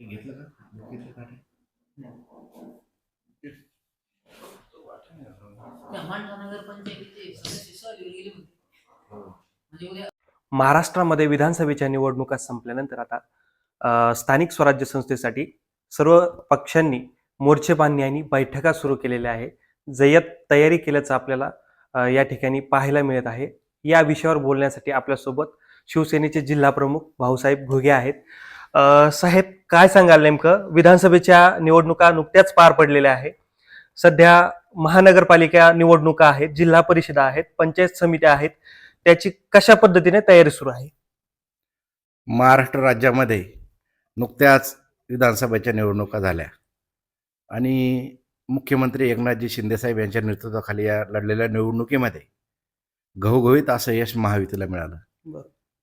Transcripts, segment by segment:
घेतलं का? घेतलं का हो. म्हणजे महाराष्ट्रामध्ये विधानसभेच्या निवडणुका संपल्यानंतर आता स्थानिक स्वराज्य संस्थेसाठी सर्व पक्षांनी मोर्चे बांधणी आणि बैठका सुरू केलेल्या आहे जय्यत तयारी केल्याचं आपल्याला या ठिकाणी पाहायला मिळत आहे. या विषयावर बोलण्यासाठी आपल्यासोबत शिवसेनेचे जिल्हा प्रमुख भाऊसाहेब घुगे आहेत. साहेब काय सांगाल नेमकं? विधानसभेच्या निवडणुका नुकत्याच पार पडलेल्या आहे सध्या महानगरपालिका निवडणुका आहेत जिल्हा परिषदा आहेत पंचायत समित्या आहेत. त्याची कशा पद्धतीने तयारी सुरू आहे? महाराष्ट्र राज्यामध्ये नुकत्याच विधानसभेच्या निवडणुका झाल्या. आणि मुख्यमंत्री एकनाथजी शिंदेसाहेब यांच्या नेतृत्वाखाली या लढलेल्या निवडणुकीमध्ये घवघवीत असं यश महायुतीला मिळालं.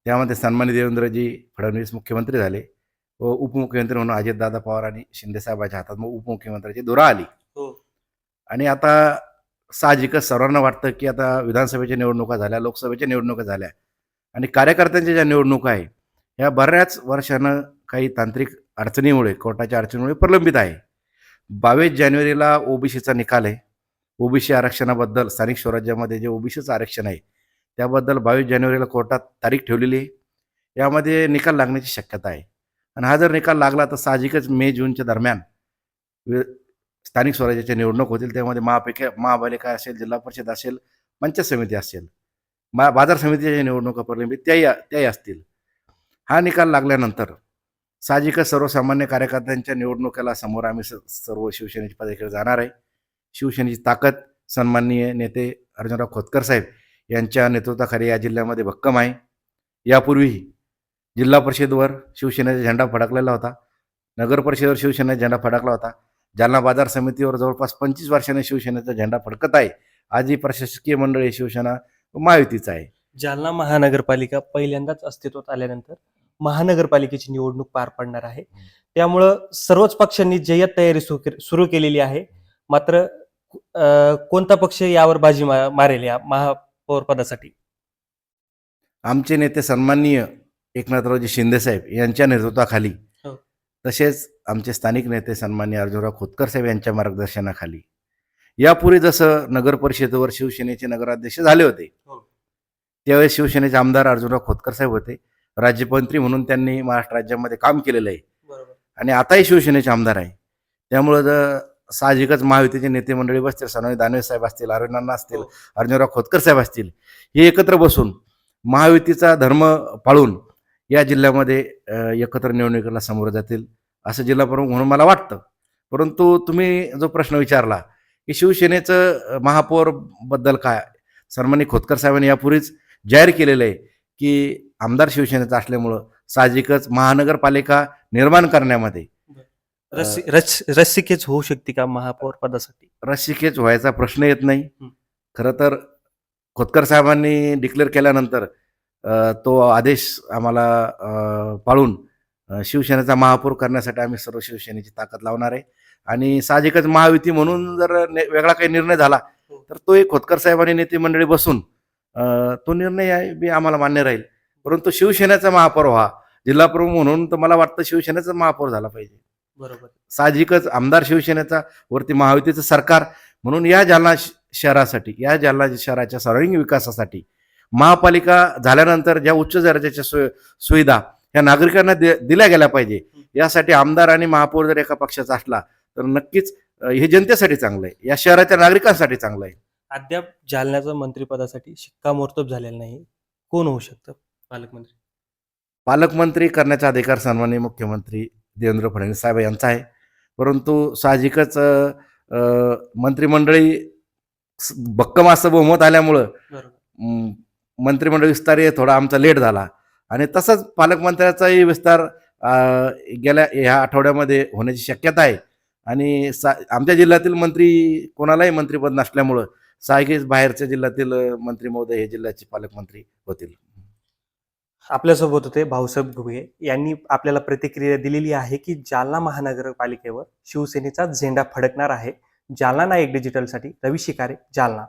त्यामध्ये सन्मानित देवेंद्रजी फडणवीस मुख्यमंत्री झाले. उपमुख्यमंत्री म्हणून अजितदादा पवार आणि शिंदेसाहेबांच्या हातात मग उपमुख्यमंत्र्याची धुरा आली. हो. आणि आता साहजिकच सर्वांना वाटतं की आता विधानसभेच्या निवडणुका झाल्या लोकसभेच्या निवडणुका झाल्या आणि कार्यकर्त्यांच्या ज्या निवडणुका आहे ह्या बऱ्याच वर्षानं काही तांत्रिक अडचणीमुळे कोर्टाच्या अडचणीमुळे प्रलंबित आहे. बावीस जानेवारीला ओबीसीचा निकाल आहे. ओबीसी आरक्षणाबद्दल स्थानिक स्वराज्यामध्ये जे ओबीसीचं आरक्षण आहे त्याबद्दल बावीस जानेवारीला कोर्टात तारीख ठेवलेली आहे. यामध्ये निकाल लागण्याची शक्यता आहे. आणि हा जर निकाल लागला तर साहजिकच मे जूनच्या दरम्यान स्थानिक स्वराज्याच्या निवडणूक होतील. त्यामध्ये महापेक्षा महापालिका असेल जिल्हा परिषद असेल पंचायत समिती असेल मा बाजार समितीच्या निवडणुका प्रलंबित त्याही त्याही असतील. हा निकाल लागल्यानंतर साहजिकच सर्वसामान्य कार्यकर्त्यांच्या निवडणुकीला समोर आम्ही स- सर्व शिवसेनेच्या पदाकडे जाणार आहे. शिवसेनेची ताकद सन्माननीय नेते अर्जुनराव खोतकर साहेब यांच्या नेतृत्वाखाली या जिल्ह्यामध्ये भक्कम आहे. यापूर्वीही जिल्हा परिषदवर शिवसेनेचा झेंडा फडकलेला होता. नगर परिषदेवर शिवसेनेचा झेंडा फडकला होता. जालना बाजार समितीवर जवळपास पंचवीस वर्षाने शिवसेनेचा झेंडा फडकत आहे. आजही प्रशासकीय मंडळी शिवसेना महायुतीचा आहे. जालना महानगरपालिका पहिल्यांदाच अस्तित्वात आल्यानंतर महानगरपालिकेची निवडणूक पार पडणार आहे. त्यामुळं सर्वच पक्षांनी जय्यत तयारी सुरू केलेली आहे मात्र कोणता पक्ष यावर बाजी मारेल या महापौर पदासाठी आमचे नेते सन्माननीय एकनाथरावजी शिंदेसाहेब यांच्या नेतृत्वाखाली हो. तसेच आमचे स्थानिक नेते सन्माननीय अर्जुनराव खोतकर साहेब यांच्या मार्गदर्शनाखाली यापूर्वी जसं नगर परिषदेवर शिवसेनेचे नगराध्यक्ष झाले होते हो. त्यावेळेस शिवसेनेचे आमदार अर्जुनराव खोतकर साहेब होते राज्यमंत्री म्हणून त्यांनी महाराष्ट्र राज्यामध्ये काम केलेलं आहे आणि आताही शिवसेनेचे आमदार आहे त्यामुळं जर साहजिकच महायुतीचे नेते मंडळी बसतील सनोई दानवे साहेब असतील अरविंदांना असतील हो. अर्जुनराव खोतकर साहेब असतील हे एकत्र बसून महायुतीचा धर्म पाळून या जिल्ह्यामध्ये एकत्र निवडणुकीला समोर जातील असं जिल्हा प्रमुख म्हणून मला वाटतं. परंतु तुम्ही जो प्रश्न विचारला की शिवसेनेचं अ, महापौरबद्दल काय? सन्मानित खोतकर साहेबांनी यापूर्वीच जाहीर केलेलं आहे की आमदार शिवसेनेचं असल्यामुळं साहजिकच महानगरपालिका निर्माण करण्यामध्ये रस्सी रस रस्सिकेच होऊ शकते का महापौर पदासाठी? रसिकेच व्हायचा प्रश्न येत नाही. खरं तर खोतकर साहेबांनी डिक्लेअर केल्यानंतर तो आदेश आम्हाला पाळून शिवसेनेचा महापौर करण्यासाठी आम्ही सर्व शिवसेनेची ताकद लावणार आहे. आणि साहजिकच महायुती म्हणून जर वेगळा काही निर्णय झाला हो. तर तो एक खोतकर साहेबांनी नेते मंडळी बसून तो निर्णय बी आम्हाला मान्य राहील. परंतु शिवसेनेचा महापौर व्हा जिल्हा प्रमुख म्हणून तर मला वाटतं शिवसेनेचा महापौर झाला पाहिजे. बरोबर. साहजिकच आमदार शिवसेनेचा वरती महायुतीचं सरकार म्हणून या जालना शहरासाठी या जालना शहराच्या सर्वांगीण विकासासाठी महापालिका झाल्यानंतर ज्या उच्च दर्जाच्या सोय सुविधा ह्या नागरिकांना दि- दिल्या गेल्या पाहिजे यासाठी आमदार आणि महापौर जर एका पक्षाचा असला तर नक्कीच हे जनतेसाठी चांगलं आहे. या शहराच्या नागरिकांसाठी चांगलं आहे. अद्याप जालन्याचं मंत्रिपदासाठी शिक्कामोर्तब झालेलं नाही. कोण होऊ शकतं? पालकमंत्री. पालकमंत्री करण्याचा अधिकार सन्माननीय मुख्यमंत्री देवेंद्र फडणवीस साहेब यांचा आहे. परंतु साहजिकच मंत्रिमंडळी स- भक्कम असं बहुमत आल्यामुळं मंत्रिमंडळ विस्तार हे थोडा आमचा लेट झाला. आणि तसंच पालकमंत्र्याचाही विस्तार गेल्या ह्या आठवड्यामध्ये होण्याची शक्यता आहे. आणि सा आमच्या जिल्ह्यातील मंत्री कोणालाही मंत्रिपद नसल्यामुळं साहजिकच बाहेरच्या जिल्ह्यातील मंत्री महोदय हे जिल्ह्याचे पालकमंत्री होतील. आपल्यासोबत होते भाऊसाहेब घुगे. यांनी आपल्याला प्रतिक्रिया दिलेली आहे की जालना महानगरपालिकेवर शिवसेनेचा झेंडा फडकणार आहे. जालना एक डिजिटलसाठी. रवी शिकारे जालना.